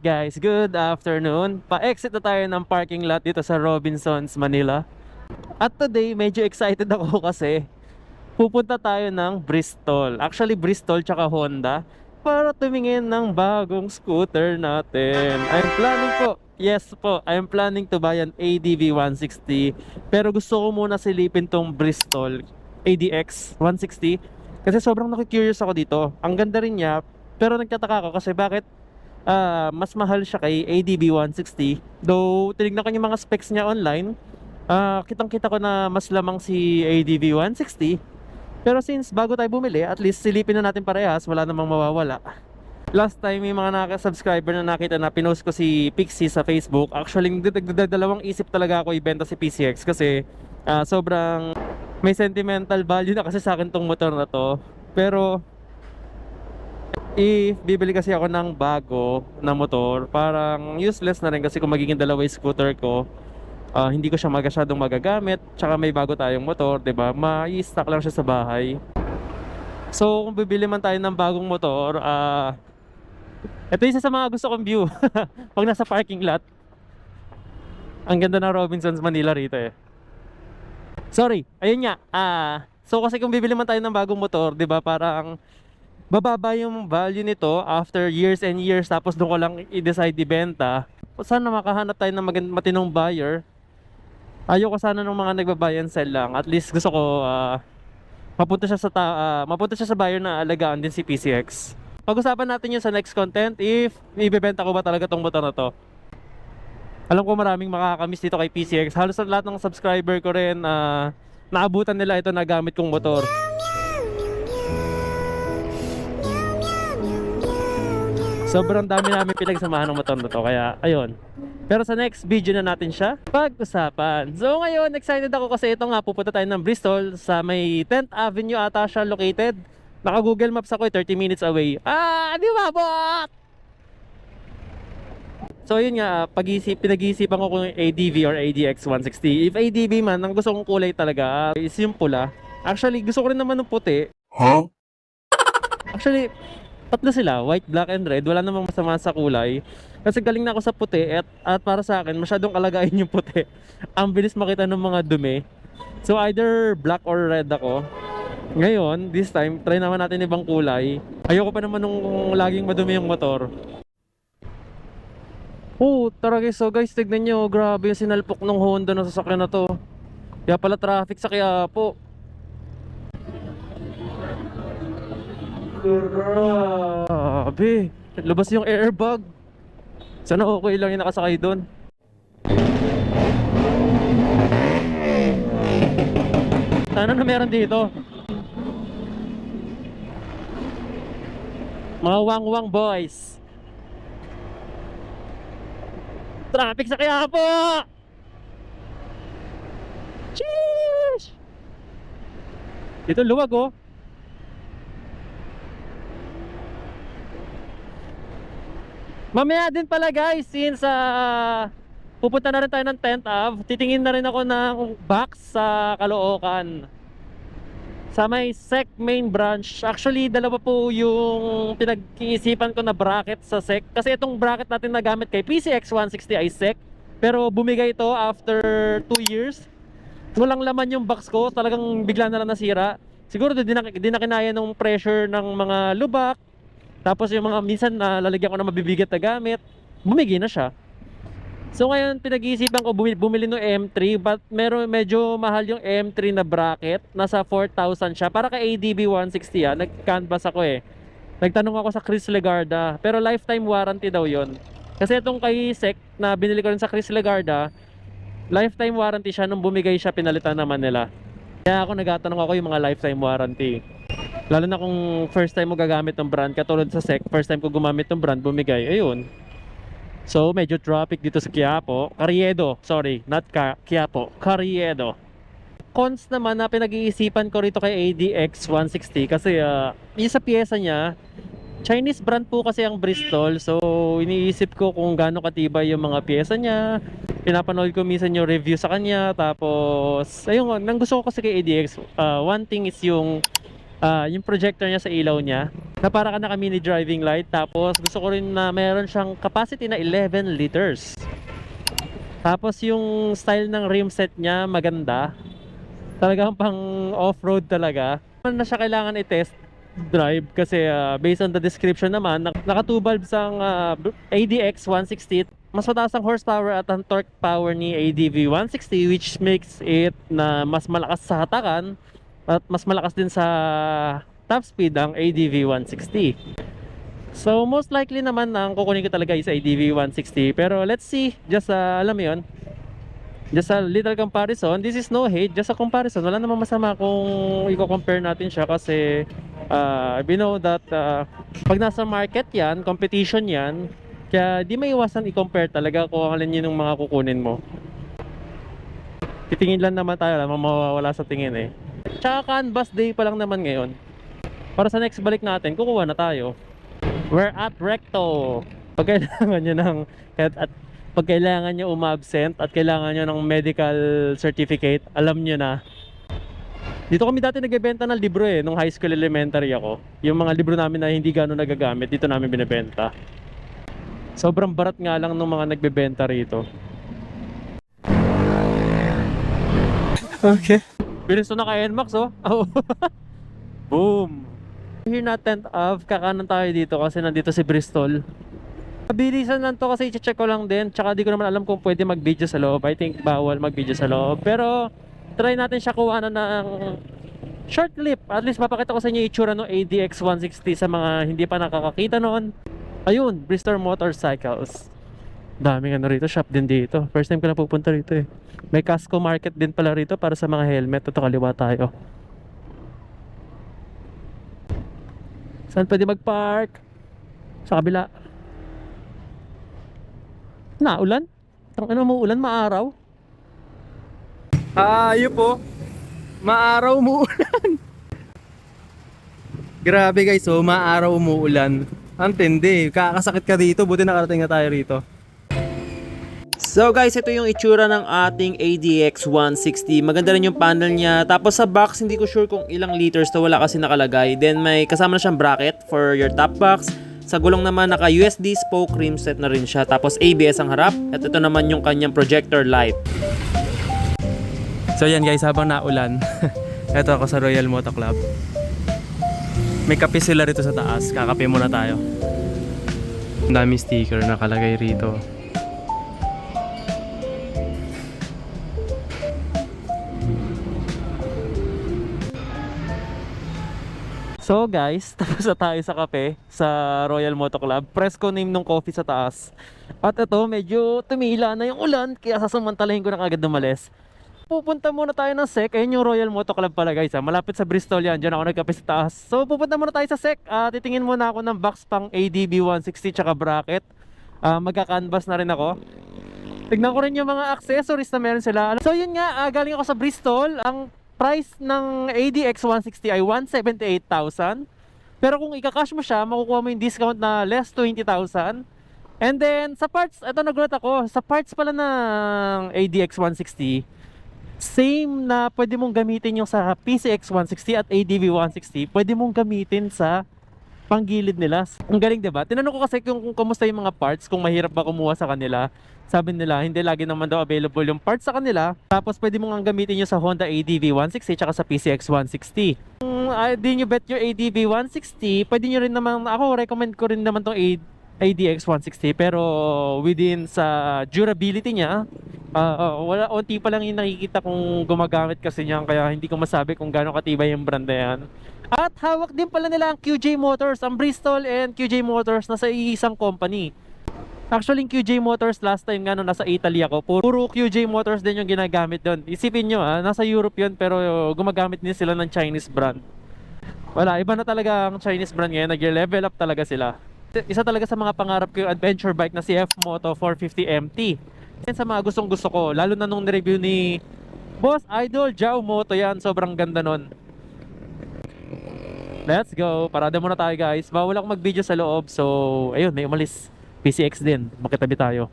Alright guys, good afternoon. Pa-exit na tayo ng parking lot dito sa Robinsons, Manila. At today, medyo excited ako kasi pupunta tayo ng Bristol. Actually, Bristol tsaka Honda para tumingin ng bagong scooter natin. I'm planning po, yes po, I'm planning to buy an ADV 160. Pero gusto ko muna silipin tong Bristol ADX 160 kasi sobrang nakikurious ako dito. Ang ganda rin niya, pero nagtataka ako kasi bakit ah, mas mahal siya kay ADB 160. Though, tinignan ko yung mga specs niya online, ah, kitang-kita ko na mas lamang si ADB 160. Pero since bago tayo bumili, at least silipin na natin parehas, wala namang mawawala. Last time yung mga nakaka-subscriber na nakita na pinost ko si Pixie sa Facebook, actually dalawang isip talaga ako ibenta si PCX kasi ah, sobrang may sentimental value na kasi sa akin tong motor na to. Pero if bibili kasi ako ng bago na motor, parang useless na rin kasi kung magiging dalawa scooter ko, ah, hindi ko siya magasyadong magagamit, tsaka may bago tayong motor, 'di ba? Mai-stock lang siya sa bahay. So, kung bibili man tayo ng bagong motor, ah ito isa sa mga gusto kong view pag nasa parking lot. Ang ganda ng Robinsons Manila rito eh. Sorry, ayun nga. Ah, so kasi kung bibili man tayo ng bagong motor, 'di ba? Parang bababa yung value nito after years and years tapos doon ko lang i-decide ibenta. Sana makahanap tayo ng matinong buyer. Ayoko sana ng mga nagbabuy sell lang. At least gusto ko ah, mapunta siya sa ah, mapunta siya sa buyer na alagaan din si PCX. Pag-usapan natin yun sa next content if ibebenta ko ba talaga tong motor na to. Alam ko maraming makakamiss dito kay PCX. Halos sa lahat ng subscriber ko rin ah, naabutan nila ito na gamit kong motor. Sobrang dami namin pinagsamahan ng motor na to kaya ayun. Pero sa next video na natin siya pag-usapan. So ngayon excited ako kasi ito nga pupunta tayo ng Bristol sa may 10th Avenue ata siya located. Naka Google Maps ako eh, 30 minutes away. Ah, di ba bot? So yun nga, pag-isip, pinag-iisipan ko kung ADV or ADX 160. If ADV man, ang gusto kong kulay talaga is yung pula. Actually, gusto ko rin naman ng puti. Huh? Actually, tatlo sila, white, black, and red. Wala namang masama sa kulay. Kasi galing na ako sa puti at, at para sa akin, masyadong alagain yung puti. Ang bilis makita ng mga dumi. So either black or red ako. Ngayon, this time, try naman natin ibang kulay. Ayoko pa naman nung laging madumi yung motor. Oh, tara guys, so guys, tignan nyo, grabe yung sinalpok ng Honda na sasakyan na to. Kaya pala traffic sa Quiapo. Grabe. Labas yung airbag. Sana okay lang yung nakasakay doon. Sana na meron dito. Mga wang-wang boys. Traffic sa Quiapo! Sheesh! Dito luwag oh. Mamaya din pala guys, since ah, pupunta na rin tayo ng 10th Ave, titingin na rin ako ng box sa Caloocan. Sa may SEC main branch. Actually, dalawa po yung pinag-iisipan ko na bracket sa SEC. Kasi itong bracket natin na gamit kay PCX 160 ay SEC. Pero bumigay ito after 2 years. Walang laman yung box ko. Talagang bigla na lang nasira. Siguro di na, di na kinaya ng pressure ng mga lubak. Tapos yung mga minsan na lalagyan ko na mabibigat na gamit. Bumigay na siya. So ngayon pinag-iisipan ko bumili, bumili ng M3 but meron medyo mahal yung M3 na bracket. Nasa 4,000 siya. Para kay ADB 160 ah. Nag-canvas ako eh. Nagtanong ako sa Chris Legarda. Pero lifetime warranty daw yon. Kasi itong kay SEC na binili ko rin sa Chris Legarda, lifetime warranty siya. Nung bumigay siya, pinalitan naman nila. Kaya ako nagtatanong ako yung mga lifetime warranty. Lalo na kung first time mo gagamit ng brand, katulad sa SEC, first time ko gumamit ng brand, bumigay. Ayun. So, medyo traffic dito sa Quiapo. Carriedo, sorry, not Ka Quiapo. Carriedo. Cons naman na pinag-iisipan ko rito kay ADX 160 kasi uh, yung sa pyesa niya, Chinese brand po kasi ang Bristol. So, iniisip ko kung gaano katibay yung mga pyesa niya. Pinapanood ko minsan yung review sa kanya. Tapos, ayun, nang gusto ko kasi kay ADX, uh, one thing is yung ah, yung projector niya sa ilaw niya na para ka naka mini driving light tapos gusto ko rin na meron siyang capacity na 11 liters. Tapos yung style ng rim set niya maganda. Talagang pang off-road talaga. Na siya kailangan i-test drive kasi ah, based on the description naman nak- naka 2 valves ang ah, ADX 160 mas mataas ang horsepower at ang torque power ni ADV 160 which makes it na mas malakas sa hatakan at mas malakas din sa top speed ang ADV 160 so most likely naman ang kukunin ko talaga is ADV 160 pero let's see just ah, alam mo yun just a little comparison. This is no hate just a comparison. Wala namang masama kung i-compare natin siya kasi uh, we know that uh, pag nasa market yan competition yan kaya di may iwasan i-compare talaga kung alin yun yung mga kukunin mo. Titingin lang naman tayo lang mawawala sa tingin eh tsaka canvas day pa lang naman ngayon para sa next balik natin kukuha na tayo we're at recto pag kailangan nyo ng at, at pag kailangan nyo umabsent at kailangan nyo ng medical certificate, alam nyo na. Dito kami dati nagbebenta ng libro eh, nung high school elementary ako. Yung mga libro namin na hindi gano'n nagagamit, dito namin binebenta. Sobrang barat nga lang nung mga nagbebenta rito. Okay. Bilis to naka NMAX oh. Boom. Here na 10th of, kakanan tayo dito kasi nandito si Bristol. Mabilisan lang to kasi i-check ko lang din. Tsaka di ko naman alam kung pwede mag-video sa loob. I think bawal mag-video sa loob. Pero try natin siya kuha na ng short clip. At least mapakita ko sa inyo itsura ng ADX 160 sa mga hindi pa nakakakita noon. Ayun, Bristol Motorcycles. Daming ano rito, shop din dito. First time ko na pupunta rito eh. May Casco Market din pala rito para sa mga helmet. Ito kaliwa tayo. Saan pwede mag-park? Sa kabila. Na, ulan? Ang ano mo, ulan, maaraw? Ayo po. Maaraw umuulan. Grabe guys, oh, maaraw umuulan. Ang tindi, kakasakit ka dito, buti nakarating na tayo rito. So guys, ito yung itsura ng ating ADX 160. Maganda rin yung panel niya. Tapos sa box, hindi ko sure kung ilang liters to wala kasi nakalagay. Then may kasama na siyang bracket for your top box. Sa gulong naman naka USD spoke rim set na rin siya. Tapos ABS ang harap. At ito naman yung kanyang projector light. So yan guys, habang naulan, ito ako sa Royal Moto Club. May kape sila rito sa taas. Kakape muna tayo. Ang dami sticker nakalagay rito. So guys, tapos na tayo sa kape sa Royal Moto Club. Fresco name ng coffee sa taas. At ito, medyo tumila na yung ulan, kaya sasamantalahin ko na kagad umalis. Pupunta muna tayo ng SEC. Ayun yung Royal Moto Club pala guys. Ha. Malapit sa Bristol yan. Diyan ako nagkape sa taas. So pupunta muna tayo sa SEC. Ah, titingin muna ako ng box pang ADB 160 tsaka bracket. Ah, magka-canvas na rin ako. Tignan ko rin yung mga accessories na meron sila. So yun nga, ah, galing ako sa Bristol. Ang price ng ADX 160 ay 178,000. Pero kung ika-cash mo siya, makukuha mo yung discount na less 20,000. And then sa parts, ito nagulat ako, sa parts pala ng ADX 160, same na pwede mong gamitin yung sa PCX 160 at ADV 160, pwede mong gamitin sa panggilid nila. Ang galing 'di ba? Tinanong ko kasi kung, kung kumusta yung mga parts, kung mahirap ba kumuha sa kanila. Sabi nila, hindi lagi naman daw available yung parts sa kanila. Tapos pwede mong ang gamitin yung sa Honda ADV 160 tsaka sa PCX 160. Kung uh, di nyo bet your ADV 160, pwede nyo rin naman, ako recommend ko rin naman tong A- ADX 160 pero within sa durability niya, ah, wala onti pa lang yung nakikita kung gumagamit kasi niyan kaya hindi ko masabi kung gaano katibay yung brand na yan. At hawak din pala nila ang QJ Motors, ang Bristol and QJ Motors nasa isang company. Actually, yung QJ Motors last time nga nung nasa Italy ako, puro QJ Motors din yung ginagamit doon. Isipin nyo ah, nasa Europe yun pero gumagamit din sila ng Chinese brand. Wala, iba na talaga ang Chinese brand ngayon, nag-level up talaga sila. Isa talaga sa mga pangarap ko yung adventure bike na si F-Moto 450 MT. Yan sa mga gustong gusto ko, lalo na nung review ni Boss Idol Jao Moto yan, sobrang ganda nun. Let's go. Parada muna tayo guys. Bawal ako mag-video sa loob. So, ayun, may umalis. PCX din. Makitabi tayo.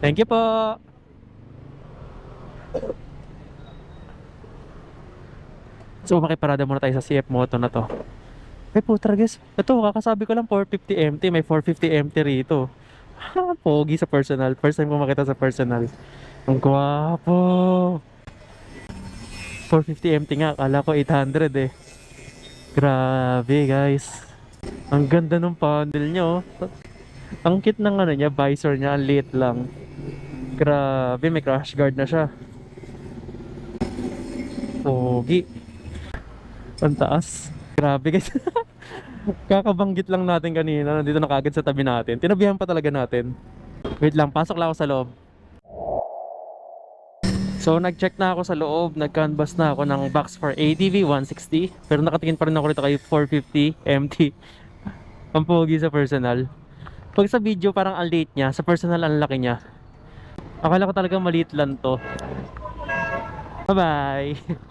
Thank you po. So makiparada muna tayo sa CF Moto na to. Eh putra guys, ito kakasabi ko lang 450 MT, may 450 MT rito. Ha, pogi sa personal. First time ko makita sa personal. Ang gwapo. 450 MT nga, kala ko 800 eh. Grabe guys. Ang ganda ng panel nyo. Ang cute ng ano niya, visor niya, ang liit lang. Grabe, may crash guard na siya. Pogi. Ang taas. Grabe guys. Kakabanggit lang natin kanina. Nandito na kagad sa tabi natin. Tinabihan pa talaga natin. Wait lang, pasok lang ako sa loob. So nag-check na ako sa loob, nag-canvas na ako ng box for ADV 160 pero nakatingin pa rin ako rito kay 450 MT. Ang sa personal. Pag sa video parang ang late niya, sa personal ang laki niya. Akala ko talaga maliit lang to. Bye-bye!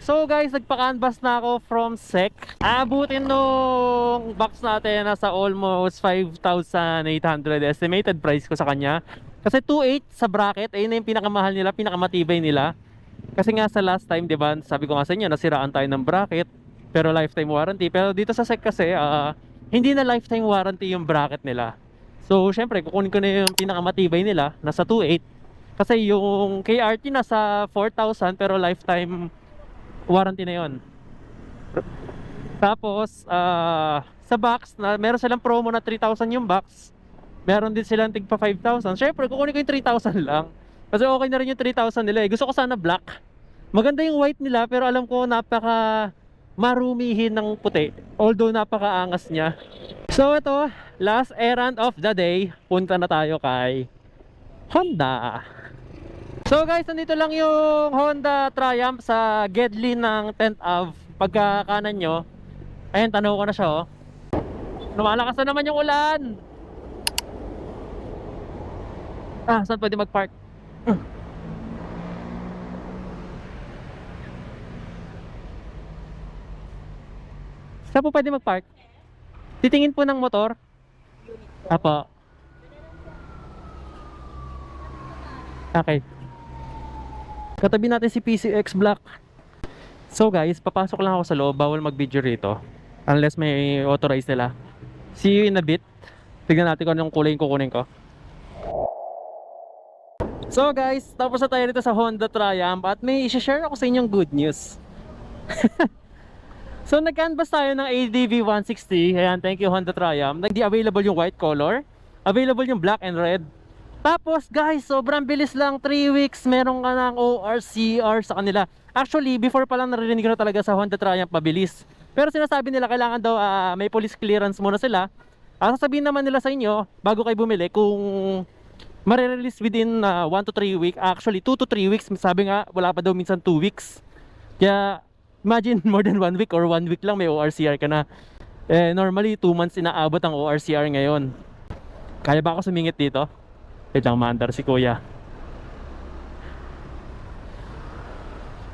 So guys, nagpa-canvas na ako from SEC. Abutin nung box natin nasa almost 5,800 estimated price ko sa kanya. Kasi 2.8 sa bracket, ayun na yung pinakamahal nila, pinakamatibay nila. Kasi nga sa last time, 'di ba, sabi ko nga sa inyo, nasiraan tayo ng bracket, pero lifetime warranty. Pero dito sa SEC kasi, ah, hindi na lifetime warranty yung bracket nila. So, syempre, kukunin ko na yung pinakamatibay nila, nasa 2.8. Kasi yung KRT nasa 4,000 pero lifetime warranty na yon. Tapos, ah, sa box, na, meron silang promo na 3,000 yung box. Meron din silang tig pa 5,000. Syempre, kukunin ko yung 3,000 lang. Kasi okay na rin yung 3,000 nila. Eh. Gusto ko sana black. Maganda yung white nila, pero alam ko napaka marumihin ng puti. Although napakaangas niya. So ito, last errand of the day. Punta na tayo kay Honda. So guys, nandito lang yung Honda Triumph sa Gedli ng 10th Ave. Pagka kanan nyo, ayun, tanaw ko na siya oh. Lumalakas na naman yung ulan. Ah, saan pwede mag-park? Saan po pwede mag-park? Titingin po ng motor? Apo. Okay. Katabi natin si PCX Black. So guys, papasok lang ako sa loob. Bawal mag-video rito. Unless may authorize nila. See you in a bit. Tignan natin kung anong kulay yung kukunin ko. So guys, tapos na tayo dito sa Honda Triumph at may i-share ako sa inyong good news. so nag-canvas tayo ng ADV 160. Ayan, thank you Honda Triumph. Nagdi available yung white color. Available yung black and red. Tapos guys, sobrang bilis lang 3 weeks meron ka ng ORCR sa kanila. Actually, before pa lang narinig ko na talaga sa Honda Triumph mabilis. Pero sinasabi nila kailangan daw ah, may police clearance muna sila. At sasabihin naman nila sa inyo bago kayo bumili kung marirelease within 1 to 3 weeks. Actually, 2 to 3 weeks. Sabi nga, wala pa daw minsan 2 weeks. Kaya, imagine more than 1 week or 1 week lang may ORCR ka na. Eh, normally, 2 months inaabot ang ORCR ngayon. Kaya ba ako sumingit dito? Wait lang, maandar si kuya.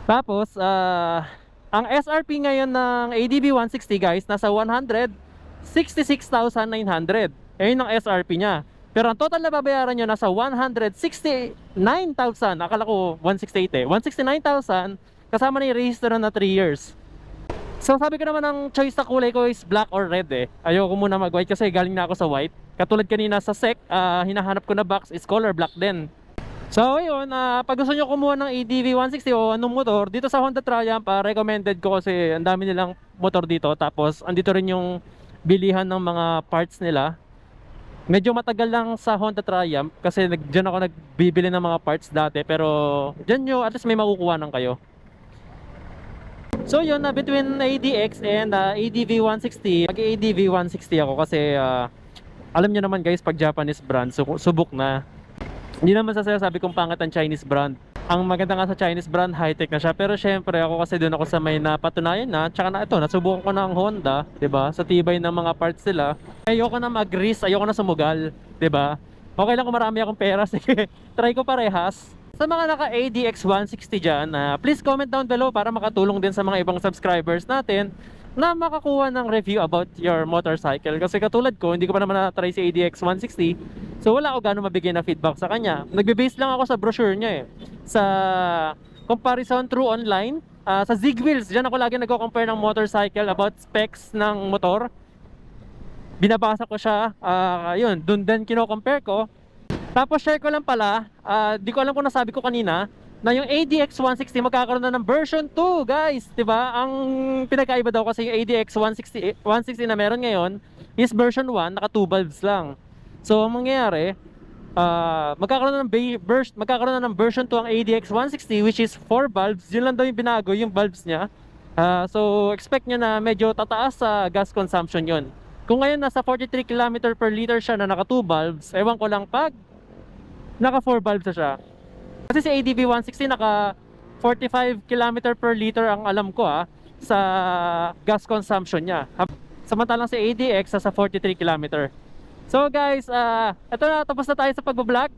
Tapos, ah, ang SRP ngayon ng ADB 160 guys, nasa 166,900. Ayun ang SRP niya. Pero ang total na babayaran nyo nasa 169,000. Akala ko 168 eh. 169,000 kasama na yung register na 3 years. So sabi ko naman ang choice na kulay ko is black or red eh. Ayoko muna mag-white kasi galing na ako sa white. Katulad kanina sa SEC, ah, hinahanap ko na box is color black din. So ayun, ah, pag gusto nyo kumuha ng ADV 160 o anong motor, dito sa Honda Triumph, ah, recommended ko kasi ang dami nilang motor dito. Tapos andito rin yung bilihan ng mga parts nila. Medyo matagal lang sa Honda Triumph kasi dyan ako nagbibili ng mga parts dati. Pero dyan nyo, at least may makukuha ng kayo. So yun, na between ADX and ah, ADV 160, mag ADV 160 ako kasi ah, alam nyo naman guys, pag Japanese brand, su- subok na. Hindi naman sa sabi kong pangat ang Chinese brand. Ang maganda nga sa Chinese brand, high-tech na siya. Pero syempre, ako kasi doon ako sa may napatunayan na. Tsaka na ito, nasubukan ko na ang Honda, 'di ba Sa tibay ng mga parts nila. Ayoko na mag-grease, ayoko na sumugal, 'di ba Okay lang kung marami akong pera, sige. Try ko parehas. Sa mga naka ADX 160 dyan, ah, please comment down below para makatulong din sa mga ibang subscribers natin na makakuha ng review about your motorcycle. Kasi katulad ko, hindi ko pa naman na-try si ADX 160. So wala ako gano'ng mabigay na feedback sa kanya. Nagbe-base lang ako sa brochure niya eh. Sa comparison through online ah, sa Zig Wheels, dyan ako lagi nagko-compare ng motorcycle about specs ng motor. Binabasa ko siya, ah, yun, dun din kino-compare ko. Tapos share ko lang pala, ah, di ko alam kung nasabi ko kanina, na yung ADX 160 magkakaroon na ng version 2, guys. 'Di ba? Ang pinagkaiba daw kasi yung ADX 160 160 na meron ngayon is version 1, naka 2 valves lang. So, ang mangyayari, ah, magkakaroon na ng ba- vers- magkakaroon na ng version 2 ang ADX 160 which is 4 valves. Yun lang daw yung binago, yung valves niya. Ah, so, expect nyo na medyo tataas sa gas consumption yon. Kung ngayon nasa 43 km per liter siya na naka 2 valves, ewan ko lang pag naka 4 valves siya. Kasi si ADB 160 naka 45 km per liter ang alam ko ah sa gas consumption niya. Samantalang si ADX sa 43 km. So guys, ah ito na tapos na tayo sa pagbablog.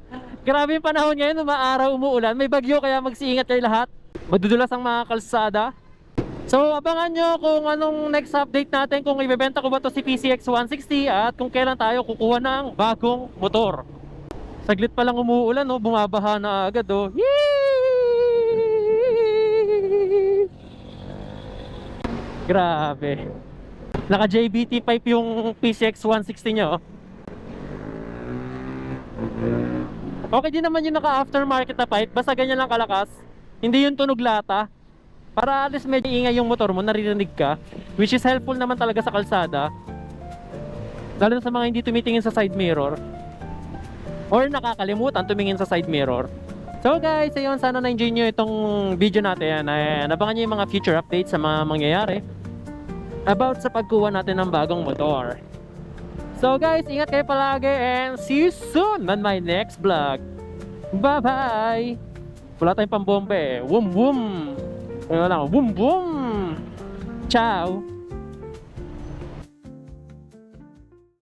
Grabe yung panahon ngayon, umaaraw, umuulan. May bagyo kaya magsiingat kayo lahat. Madudulas ang mga kalsada. So abangan nyo kung anong next update natin kung ibebenta ko ba to si PCX 160 at kung kailan tayo kukuha ng bagong motor. Saglit pa lang umuulan, no? bumabaha na agad. Oh. Yee! Grabe. Naka JBT pipe yung PCX 160 niya. Oh. Okay din naman yung naka aftermarket na pipe, basta ganyan lang kalakas. Hindi yung tunog lata. Para at least medyo ingay yung motor mo, naririnig ka. Which is helpful naman talaga sa kalsada. Lalo sa mga hindi tumitingin sa side mirror. Or nakakalimutan tumingin sa side mirror. So guys, ayun, sana na-enjoy nyo itong video natin. And abangan nyo yung mga future updates sa mga mangyayari about sa pagkuha natin ng bagong motor. So guys, ingat kayo palagi and see you soon on my next vlog. Bye-bye! Wala tayong pambombe eh. Wum wum! Ano lang, wum wum! Ciao!